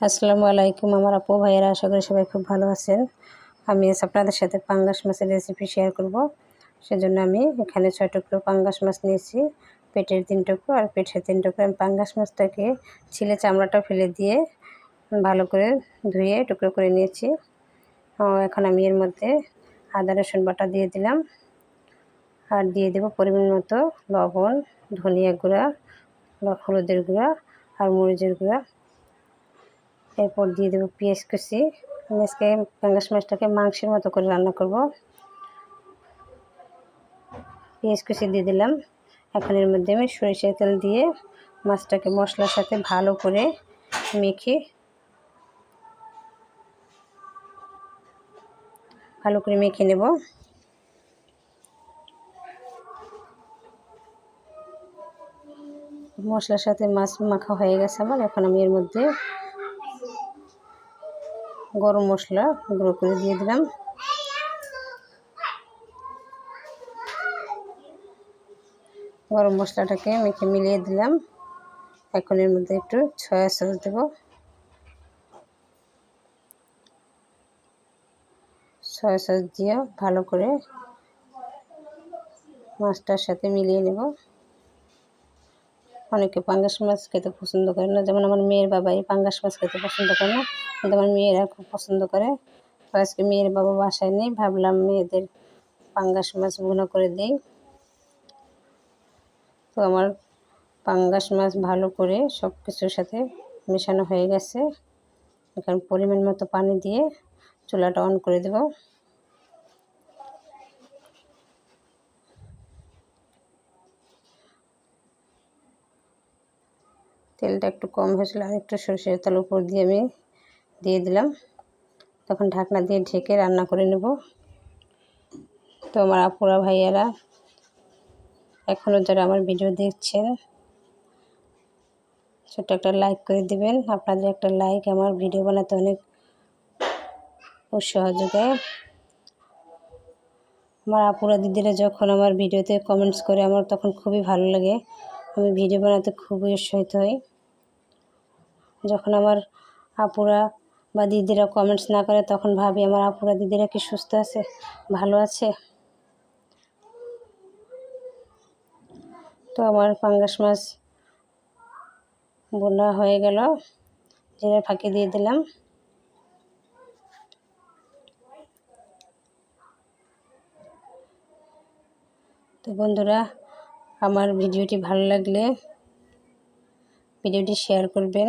আসসালামু আলাইকুম আমার আপু, ভাইয়েরা, আশা করি সবাই খুব ভালো আছেন। আমি আপনাদের সাথে পাঙ্গাস মাছের রেসিপি শেয়ার করব। সেজন্য আমি এখানে ছয় টুকরো পাঙ্গাস মাছ নিয়েছি, পেটের তিন টুকরো আর পেটের তিন টুকরো। আমি পাঙ্গাস মাছটাকে ছিলে চামড়াটা ফেলে দিয়ে ভালো করে ধুয়ে টুকরো করে নিয়েছি। এখন আমি এর মধ্যে আদা, রসুন বাটা দিয়ে দিলাম। আর দিয়ে দেব পরিমাণ মতো লবণ, ধনিয়া গুঁড়া হলুদের গুঁড়া আর মরিচের গুঁড়া। এরপর দিয়ে দেবো পেঁয়াজ কুচি। আজকে পাঙ্গাস মাছটাকে মাংসের মতো করে রান্না করব। পেঁয়াজ কুচি দিয়ে দিলাম। এখন এর মধ্যে আমি সরিষার তেল দিয়ে মাছটাকে মশলার সাথে ভালো করে মেখে ভালো করে মেখে নেব। মশলার সাথে মাছ মাখা হয়ে গেছে আমার। এখন আমি এর মধ্যে গরম মশলা গুঁড়ো করে দিয়ে দিলাম। গরম মশলাটাকে মেখে মিলিয়ে দিলাম। এখন এর মধ্যে একটু ছয়া সস দেবো। ছয়া সস দিয়ে ভালো করে মাছটার সাথে মিলিয়ে নেব। অনেকে পাঙ্গাস মাছ খেতে পছন্দ করে না। যেমন আমার মেয়ের বাবা এই পাঙ্গাস মাছ খেতে পছন্দ করে না, কিন্তু আমার মেয়েরা খুব পছন্দ করে। তো আজকে মেয়ের বাবা বাসায় নেই, ভাবলাম মেয়েদের পাঙ্গাস মাছ ভুনা করে দিই। তো আমার পাঙ্গাস মাছ ভালো করে সব কিছুর সাথে মেশানো হয়ে গেছে। এখন পরিমাণ মতো পানি দিয়ে চুলাটা অন করে দেব। তেলটা একটু কম হয়েছিল, আর একটু সরষের তেল উপর দিয়ে আমি দিয়ে দিলাম। তখন ঢাকনা দিয়ে ঢেকে রান্না করে নেব। তো আমার আপুরা, ভাইয়ারা এখনও যারা আমার ভিডিও দেখছেন, ছোট্ট একটা লাইক করে দিবেন। আপনাদের একটা লাইক আমার ভিডিও বানাতে অনেক উৎসাহ যোগায়। আমার আপুরা, দিদিরা যখন আমার ভিডিওতে কমেন্টস করে, আমার তখন খুবই ভালো লাগে। আমি ভিডিও বানাতে খুবই উৎসাহিত হই। যখন আমার আপুরা বা দিদিরা কমেন্টস না করে, তখন ভাবি আমার আপুরা দিদিরা কি সুস্থ আছে? ভালো আছে? তো আমার পাঙ্গাস মাছ বোনা হয়ে গেল। জিরে ফাঁকি দিয়ে দিলাম। তো বন্ধুরা, আমার ভিডিওটি ভালো লাগলে ভিডিওটি শেয়ার করবেন।